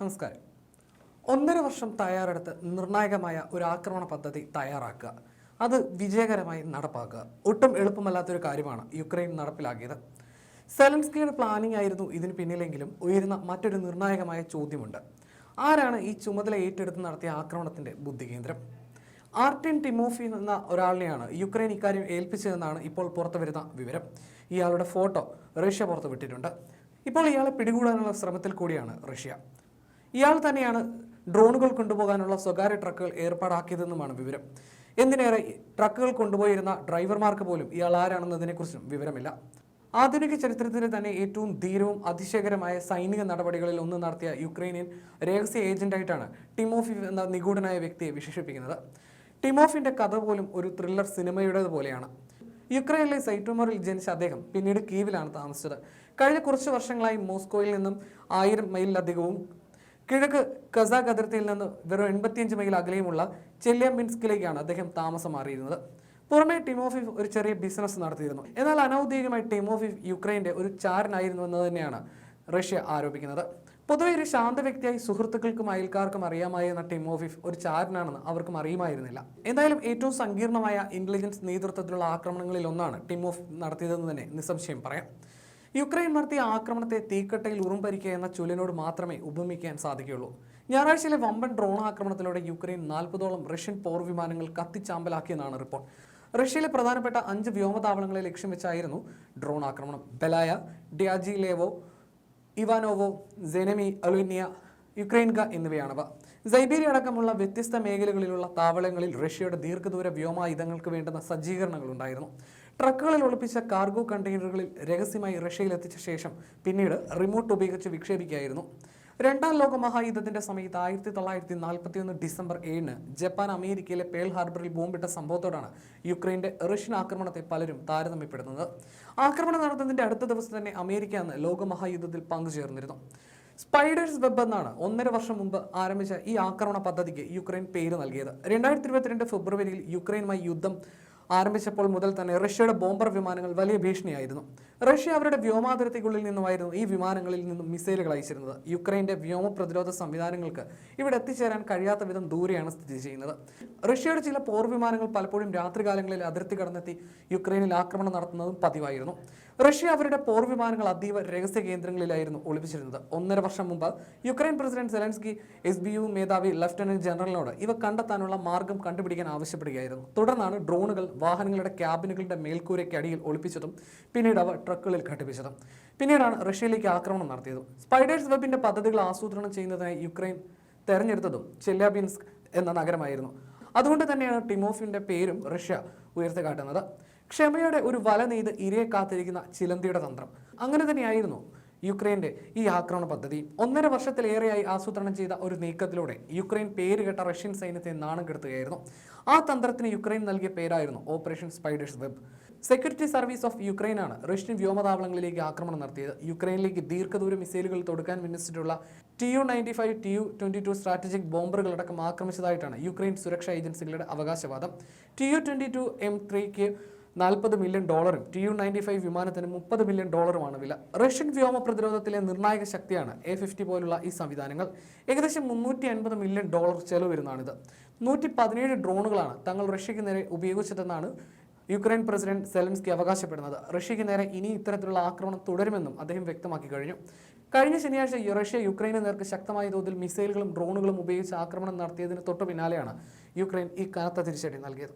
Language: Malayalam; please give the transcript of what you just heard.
നമസ്കാരം. ഒന്നര വർഷം തയ്യാറെടുത്ത് നിർണായകമായ ഒരു ആക്രമണ പദ്ധതി തയ്യാറാക്കുക. അത് വിജയകരമായി നടപ്പാക്കുക. ഒട്ടും എളുപ്പമല്ലാത്തൊരു കാര്യമാണ് യുക്രൈൻ നടപ്പിലാക്കിയത്. സെലൻസ്കിയുടെ പ്ലാനിംഗ് ആയിരുന്നു ഇതിന് പിന്നിലെങ്കിലും ഉയരുന്ന മറ്റൊരു നിർണായകമായ ചോദ്യമുണ്ട്. ആരാണ് ഈ ചുമതല ഏറ്റെടുത്ത് നടത്തിയ ആക്രമണത്തിന്റെ ബുദ്ധികേന്ദ്രം? ആർട്ടിൻ ടിമോഫി എന്ന ഒരാളിനെയാണ് യുക്രൈൻ ഇക്കാര്യം ഏൽപ്പിച്ചതെന്നാണ് ഇപ്പോൾ പുറത്തുവരുന്ന വിവരം. ഇയാളുടെ ഫോട്ടോ റഷ്യ പുറത്തുവിട്ടിട്ടുണ്ട് ഇപ്പോൾ ഇയാളെ പിടികൂടാനുള്ള ശ്രമത്തിൽ കൂടിയാണ് റഷ്യ. ഇയാൾ തന്നെയാണ് ഡ്രോണുകൾ കൊണ്ടുപോകാനുള്ള സ്വകാര്യ ട്രക്കുകൾ ഏർപ്പാടാക്കിയതെന്നുമാണ് വിവരം. എന്തിനേറെ ട്രക്കുകൾ കൊണ്ടുപോയിരുന്ന ഡ്രൈവർമാർക്ക് പോലും ഇയാൾ ആരാണെന്നതിനെക്കുറിച്ചും വിവരമില്ല. ആധുനിക ചരിത്രത്തിലെ തന്നെ ഏറ്റവും ധീരവും അതിശയകരമായ സൈനിക നടപടികളിൽ ഒന്ന് നടത്തിയ യുക്രൈനിയൻ രഹസ്യ ഏജന്റായിട്ടാണ് ടിമോഫി എന്ന നിഗൂഢനായ വ്യക്തിയെ വിശേഷിപ്പിക്കുന്നത്. ടിമോഫിന്റെ കഥ പോലും ഒരു ത്രില്ലർ സിനിമയുടേത് പോലെയാണ്. യുക്രൈനിലെ സൈറ്റോമറിൽ ജനിച്ച അദ്ദേഹം പിന്നീട് കീവിലാണ് താമസിച്ചത്. കഴിഞ്ഞ കുറച്ച് വർഷങ്ങളായി മോസ്കോയിൽ നിന്നും ആയിരം മൈലിലധികവും കിഴക്ക് കസാഖ് അതിർത്തിയിൽ നിന്ന് വെറും എൺപത്തിയഞ്ച് മൈൽ അകലെയുമുള്ള ചെല്യാമിൻസ്കിലേക്കാണ് അദ്ദേഹം താമസം മാറിയിരുന്നത്. പുറമെ ടിമോഫിഫ് ഒരു ചെറിയ ബിസിനസ് നടത്തിയിരുന്നു. എന്നാൽ അനൗദ്യോഗികമായി ടിമോഫിഫ് യുക്രൈന്റെ ഒരു ചാരനായിരുന്നു എന്ന് തന്നെയാണ് റഷ്യ ആരോപിക്കുന്നത്. പൊതുവെ ഒരു ശാന്ത വ്യക്തിയായി സുഹൃത്തുക്കൾക്കും അയൽക്കാർക്കും അറിയാമായിരുന്ന ടിമോഫിഫ് ഒരു ചാരനാണെന്ന് അവർക്കും അറിയുമായിരുന്നില്ല. എന്തായാലും ഏറ്റവും സങ്കീർണമായ ഇന്റലിജൻസ് നേതൃത്വത്തിലുള്ള ആക്രമണങ്ങളിൽ ഒന്നാണ് ടിമോഫ് നടത്തിയതെന്ന് തന്നെ നിസ്സംശയം പറയാം. യുക്രൈൻ നടത്തിയ ആക്രമണത്തെ തീക്കട്ടയിൽ ഉറുമ്പരിക്കുക എന്ന ചൊല്ലിനോട് മാത്രമേ ഉപമിക്കാൻ സാധിക്കുകയുള്ളൂ. ഞായറാഴ്ചയിലെ വമ്പൻ ഡ്രോൺ ആക്രമണത്തിലൂടെ യുക്രൈൻ നാൽപ്പതോളം റഷ്യൻ പോർ വിമാനങ്ങൾ കത്തിച്ചാമ്പലാക്കിയെന്നാണ് റിപ്പോർട്ട്. റഷ്യയിലെ പ്രധാനപ്പെട്ട അഞ്ച് വ്യോമതാവളങ്ങളെ ലക്ഷ്യം വെച്ചായിരുന്നു ഡ്രോൺ ആക്രമണം. ബെലായ ഡ്യാജിലേവോ ഇവാനോവോ ജെനമി അലുനിയ യുക്രൈൻക എന്നിവയാണവ. സൈബീരിയ അടക്കമുള്ള വ്യത്യസ്ത മേഖലകളിലുള്ള താവളങ്ങളിൽ റഷ്യയുടെ ദീർഘദൂര വ്യോമായുധങ്ങൾക്ക് വേണ്ടുന്ന സജ്ജീകരണങ്ങൾ ഉണ്ടായിരുന്നു ട്രക്കുകളിൽ ഒളിപ്പിച്ച കാർഗോ കണ്ടെയ്നറുകളിൽ രഹസ്യമായി റഷ്യയിൽ എത്തിച്ച ശേഷം പിന്നീട് റിമോട്ട് ഉപയോഗിച്ച് വിക്ഷേപിക്കുകയായിരുന്നു. രണ്ടാം ലോക മഹായുദ്ധത്തിന്റെ സമയത്ത് ആയിരത്തി തൊള്ളായിരത്തി നാൽപ്പത്തി ഒന്ന് ഡിസംബർ ഏഴിന് ജപ്പാൻ അമേരിക്കയിലെ പേൾ ഹാർബറിൽ ബോംബിട്ട സംഭവത്തോടാണ് യുക്രൈന്റെ റഷ്യൻ ആക്രമണത്തെ പലരും താരതമ്യപ്പെടുന്നത് ആക്രമണം നടന്നതിന്റെ അടുത്ത ദിവസം തന്നെ അമേരിക്ക അന്ന് ലോകമഹായുദ്ധത്തിൽ പങ്കുചേർന്നിരുന്നു. സ്പൈഡേഴ്സ് വെബ് എന്നാണ് ഒന്നര വർഷം മുമ്പ് ആരംഭിച്ച ഈ ആക്രമണ പദ്ധതിക്ക് യുക്രൈൻ പേര് നൽകിയത്. രണ്ടായിരത്തി ഇരുപത്തിരണ്ട് ഫെബ്രുവരിയിൽ യുക്രൈനുമായി യുദ്ധം ആരംഭിച്ചപ്പോൾ മുതൽ തന്നെ റഷ്യയുടെ ബോംബർ വിമാനങ്ങൾ വലിയ ഭീഷണിയായിരുന്നു. റഷ്യ അവരുടെ വ്യോമാതിർത്തിക്കുള്ളിൽ നിന്നുമായിരുന്നു ഈ വിമാനങ്ങളിൽ നിന്നും മിസൈലുകൾ അയച്ചിരുന്നത്. യുക്രൈന്റെ വ്യോമ പ്രതിരോധ സംവിധാനങ്ങൾക്ക് ഇവിടെ എത്തിച്ചേരാൻ കഴിയാത്ത വിധം ദൂരെയാണ് സ്ഥിതി ചെയ്യുന്നത്. റഷ്യയുടെ ചില പോർ വിമാനങ്ങൾ പലപ്പോഴും രാത്രികാലങ്ങളിൽ അതിർത്തി കടന്നെത്തി യുക്രൈനിൽ ആക്രമണം നടത്തുന്നതും പതിവായിരുന്നു. റഷ്യ അവരുടെ പോർ വിമാനങ്ങൾ അതീവ രഹസ്യ കേന്ദ്രങ്ങളിലായിരുന്നു ഒളിപ്പിച്ചിരുന്നത്. ഒന്നര വർഷം മുമ്പ് Ukraine president Zelensky S B U മേധാവി ലഫ്റ്റനന്റ് ജനറലിനോട് ഇവ കണ്ടെത്താനുള്ള മാർഗം കണ്ടുപിടിക്കാൻ ആവശ്യപ്പെടുകയായിരുന്നു. തുടർന്നാണ് ഡ്രോണുകൾ വാഹനങ്ങളുടെ ക്യാബിനുകളുടെ മേൽക്കൂരയ്ക്ക് അടിയിൽ ഒളിപ്പിച്ചതും പിന്നീട് അവ ട്രക്കുകളിൽ ഘടിപ്പിച്ചതും. പിന്നീടാണ് റഷ്യയിലേക്ക് ആക്രമണം നടത്തിയതും. സ്പൈഡേഴ്സ് വെബിന്റെ പദ്ധതികൾ ആസൂത്രണം ചെയ്യുന്നതിനായി യുക്രൈൻ തെരഞ്ഞെടുത്തതും ചെല്യാബിൻസ്ക് എന്ന നഗരമായിരുന്നു. അതുകൊണ്ട് തന്നെയാണ് ടിമോഫിന്റെ പേരും റഷ്യ ഉയർത്തിക്കാട്ടുന്നത് ക്ഷമയുടെ ഒരു വല നെയ്ത് ഇരയെ കാത്തിരിക്കുന്ന ചിലന്തിയുടെ തന്ത്രം. അങ്ങനെ തന്നെയായിരുന്നു യുക്രൈന്റെ ഈ ആക്രമണ പദ്ധതി. ഒന്നര വർഷത്തിലേറെയായി ആസൂത്രണം ചെയ്ത ഒരു നീക്കത്തിലൂടെ യുക്രൈൻ പേരുകെട്ട റഷ്യൻ സൈന്യത്തെ നാണം കെടുത്തുകയായിരുന്നു. ആ തന്ത്രത്തിന് യുക്രൈൻ നൽകിയ പേരായിരുന്നു operation spiders web. Security service of യുക്രൈനാണ് Russian വ്യോമതാവളങ്ങളിലേക്ക് ആക്രമണം നടത്തിയത്. യുക്രൈനിലേക്ക് ദീർഘദൂര മിസൈലുകൾ തൊടുക്കാൻ വിന്യസിച്ചിട്ടുള്ള T U ninety five T U twenty two strategic ബോംബറുകളടക്കം ആക്രമിച്ചതായിട്ടാണ് യുക്രൈൻ സുരക്ഷാ ഏജൻസികളുടെ അവകാശവാദം. T U twenty two M ത്രീക്ക് നാൽപ്പത് മില്യൺ ഡോളറും ടി യു നയന്റി ഫൈവ് വിമാനത്തിന് മുപ്പത് മില്യൺ ഡോളറുമാണ് വില. റഷ്യൻ വ്യോമ പ്രതിരോധത്തിലെ നിർണായക ശക്തിയാണ് എ ഫിഫ്റ്റി പോലുള്ള ഈ സംവിധാനങ്ങൾ. ഏകദേശം മുന്നൂറ്റി അൻപത് മില്യൺ ഡോളർ ചെലവ് വരുന്നതാണിത്. നൂറ്റി പതിനേഴ് ഡ്രോണുകളാണ് തങ്ങൾ റഷ്യയ്ക്ക് നേരെ ഉപയോഗിച്ചതെന്നാണ് യുക്രൈൻ പ്രസിഡന്റ് സെലൻസ്കി അവകാശപ്പെടുന്നത്. റഷ്യയ്ക്ക് നേരെ ഇനി ഇത്തരത്തിലുള്ള ആക്രമണം തുടരുമെന്നും അദ്ദേഹം വ്യക്തമാക്കി കഴിഞ്ഞു. കഴിഞ്ഞ ശനിയാഴ്ച റഷ്യ യുക്രൈന് നേർക്ക് ശക്തമായ തോതിൽ മിസൈലുകളും ഡ്രോണുകളും ഉപയോഗിച്ച് ആക്രമണം നടത്തിയതിന് തൊട്ടു പിന്നാലെയാണ് യുക്രൈൻ ഈ കനത്ത തിരിച്ചടി നൽകിയത്.